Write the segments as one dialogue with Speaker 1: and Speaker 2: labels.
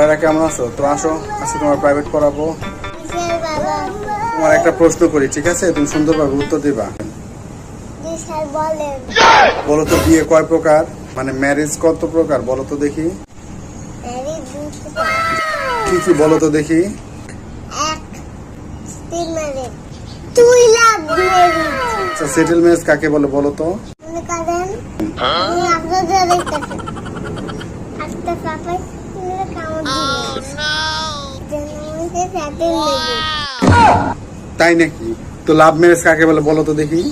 Speaker 1: তোরা কেমন আছো? তো আসো, আজকে তোমার প্রাইভেট পড়াবো। তোমার একটা প্রশ্ন করি, ঠিক আছে? তুমি সুন্দরভাবে উত্তর দিবা। বলো তো, বিয়ে কয় প্রকার? মানে ম্যারেজ কত প্রকার? বলো তো দেখি। কি কি বলো তো দেখি।
Speaker 2: ম্যারিজ
Speaker 1: আচ্ছা সেটেল ম্যারেজ কাকে বলে বলো তো। তাই নাকি? তো লাভ ম্যারেজ কাকে বলে বলো তো দেখি।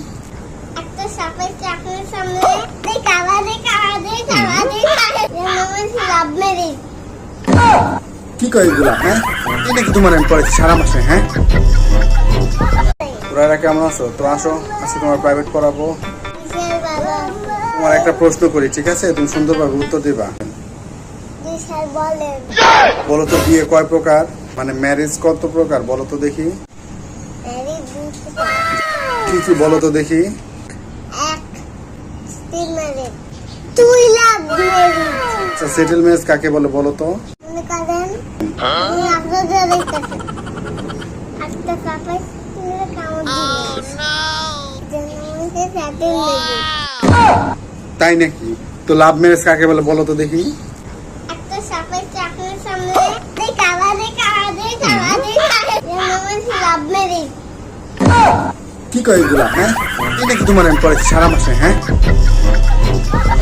Speaker 1: কি কয় এগুলা হ্যাঁ? এই নাকি তোমার আমি পড়াচ্ছি সারা মাসে হ্যাঁ? তোরা কেমন আছো? তো আসো আজকে তোমার প্রাইভেট পড়াবো। তোমার একটা প্রশ্ন করি ঠিক আছে? তুমি সুন্দরভাবে উত্তর দিবা। বলো তো বিয়ে কয় প্রকার? মানে ম্যারেজ কত প্রকার বলো তো দেখি? কি কি বলো তো দেখি? আচ্ছা ম্যারেজ কাকে বলে বলো তো তাই নাকি? তো লাভ ম্যারেজ কাকে বলে বলো তো দেখি? কি কয় এগুলা হ্যাঁ? এটা কি তোমার আমি সারা মাসে হ্যাঁ?